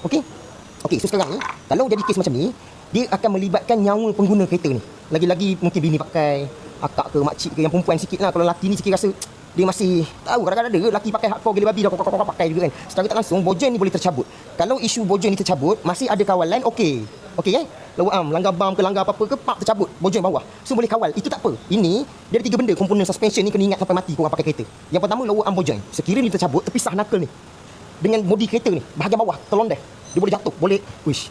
Okey? Okey, so sekarang ni, kalau jadi kes macam ni, dia akan melibatkan nyawa pengguna kereta ni. Lagi-lagi mungkin bini pakai, akak ke makcik ke yang perempuan sikit lah. Kalau lelaki ni sikit rasa dia masih tahu kadang-kadang ada lelaki pakai hardcore gila babi dah kok kok pakai juga kan. Secara tak langsung bojen ni boleh tercabut. Kalau isu bojen ni tercabut, masih ada kawalan okey. Okey kan? Lawa am, langgar bam ke langgar apa-apa ke pak tercabut, bojen bawah. So boleh kawal. Itu tak apa. Ini dia ada tiga benda komponen suspension ni kena ingat sampai mati korang pakai kereta. Yang pertama lawa am bojen. Sekiranya ni tercabut, terpisah knuckle ni. Dengan bodi kereta ni, bahagian bawah, telondeh. Dia boleh jatuh, boleh wish.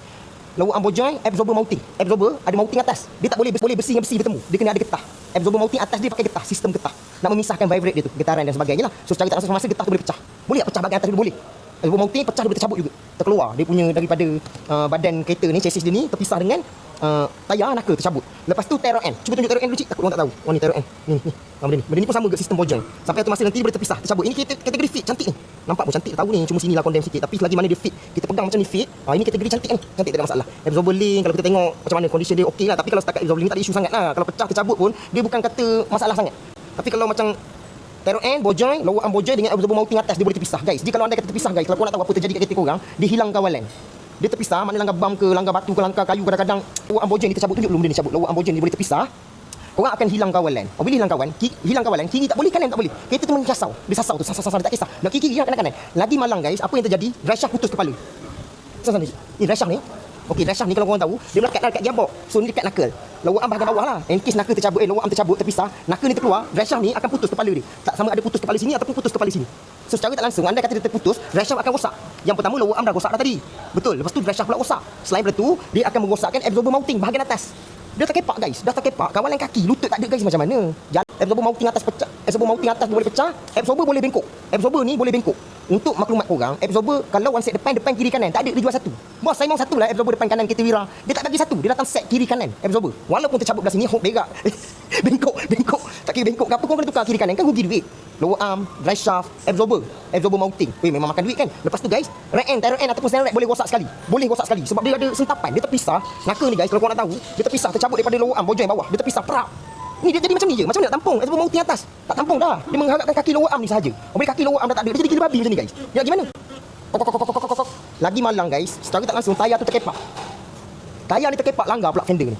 Lawa am bojen, absorber mounting. Absorber ada mounting atas. Dia tak boleh boleh besi dengan besi bertemu. Dia kena ada getah. Absorber mounting atas dia pakai getah, sistem getah. Nak memisahkan vibrate dia tu, getaran dan sebagainya lah. So secara tak langsung masa getah tu boleh pecah. Boleh tak pecah bahagian atas dia boleh. Absorber mounting pecah dia boleh tercabut juga. Terkeluar dia punya daripada uh, badan kereta ni, chassis dia ni terpisah dengan uh, tayar nakal tercabut. Lepas tu terror end. Cuba tunjuk terror end dulu cik. Takut orang tak tahu. Oh ni terror end. Ni ni. Ah, benda ni. Benda ni pun sama juga sistem bojang. Sampai satu masa nanti dia boleh terpisah, tercabut. Ini kategori fit cantik ni. Nampak pun cantik tahu ni. Cuma sinilah condemn sikit. Tapi selagi mana dia fit, kita pegang macam ni fit. Ah ini kategori cantik ni. Cantik tak ada masalah. Absorber link kalau kita tengok macam mana condition dia okey lah. Tapi kalau setakat absorber link tak ada isu sangat lah. Kalau pecah tercabut pun dia bukan kata masalah sangat. Tapi kalau macam Terror end, bojoy, lower arm bojoy dengan absorber mounting atas dia boleh terpisah guys. Jadi kalau anda kata terpisah guys, kalau korang nak tahu apa terjadi kat kereta korang, dia hilang kawalan. Dia terpisah, mana langgar bam ke, langgar batu ke, langgar kayu kadang-kadang lower arm bojoy ni tercabut, tunjuk dulu benda ni cabut. Lower arm bojoy ni boleh terpisah. Korang akan hilang kawalan. Oh, bila hilang kawan, ki, hilang kawalan, kiri tak boleh, kanan tak boleh. Kereta tu menyasau. Dia sasau tu, sasau, sasau, dia tak kisah. Nak kiri, kiri, kanan, kanan. Lagi malang guys, apa yang terjadi? Shaft putus kepala. Sana ni. Drive shaft ni. Okey, shaft ni kalau korang tahu, dia melekat dekat gearbox. So ni dekat knuckle. Arm bahagian bawah lah. In case knuckle tercabut, eh lower arm tercabut, terpisah, knuckle ni terkeluar, shaft ni akan putus kepala dia. Tak sama ada putus kepala sini ataupun putus kepala sini. So secara tak langsung anda kata dia terputus, drive akan rosak. Yang pertama lower arm dah rosak dah tadi. Betul. Lepas tu drive pula rosak. Selain daripada tu, dia akan merosakkan absorber mounting bahagian atas. Dia terkepak guys, dah terkepak. Kawalan kaki, lutut tak ada guys macam mana? Jalan absorber mounting atas pecah. Absorber mounting atas boleh pecah, absorber boleh bengkok. Absorber ni boleh bengkok. Untuk maklumat korang, absorber kalau one set depan, depan kiri kanan, tak ada dia jual satu. Bos, saya satu lah absorber depan kanan kereta Wira. Dia tak bagi satu, dia datang set kiri kanan absorber. Walaupun tercabut belah sini, hok berak. bengkok, bengkok. Tak kira bengkok ke apa, korang kena tukar kiri kanan kan rugi duit. Lower arm, drive shaft, absorber, absorber mounting. Weh, memang makan duit kan? Lepas tu guys, right end, terror end ataupun snare rack boleh rosak sekali. Boleh rosak sekali sebab dia ada sentapan, dia terpisah. Nakal ni guys, kalau korang nak tahu, dia terpisah, tercabut daripada lower arm, bojong yang bawah. Dia terpisah, perak. Ni dia jadi macam ni je. Macam mana nak tampung? Absorber mounting atas. Tak tampung dah. Dia mengharapkan kaki lower arm ni sahaja. Boleh kaki lower arm dah tak ada. Dia jadi gila babi macam ni guys. Ya gimana? Kok, kok, kok, kok, kok, kok. Lagi malang guys, secara tak langsung tayar tu terkepak. Tayar ni terkepak langgar pula fender ni.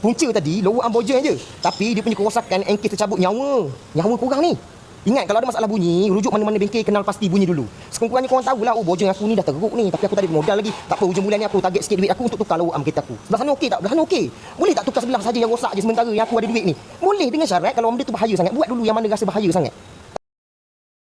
Punca tadi lower arm bojen je. Tapi dia punya kerosakan engkis tercabut nyawa. Nyawa kurang ni. Ingat kalau ada masalah bunyi, rujuk mana-mana bengkel kenal pasti bunyi dulu. Sekurang-kurangnya korang tahulah, oh bojen aku ni dah teruk ni, tapi aku tak ada modal lagi. Tak apa hujung bulan ni aku target sikit duit aku untuk tukar lower arm kereta aku. Sebelah sana okey tak? Sebelah sana okey. Boleh tak tukar sebelah saja yang rosak je sementara yang aku ada duit ni? Boleh dengan syarat kalau benda tu bahaya sangat, buat dulu yang mana rasa bahaya sangat.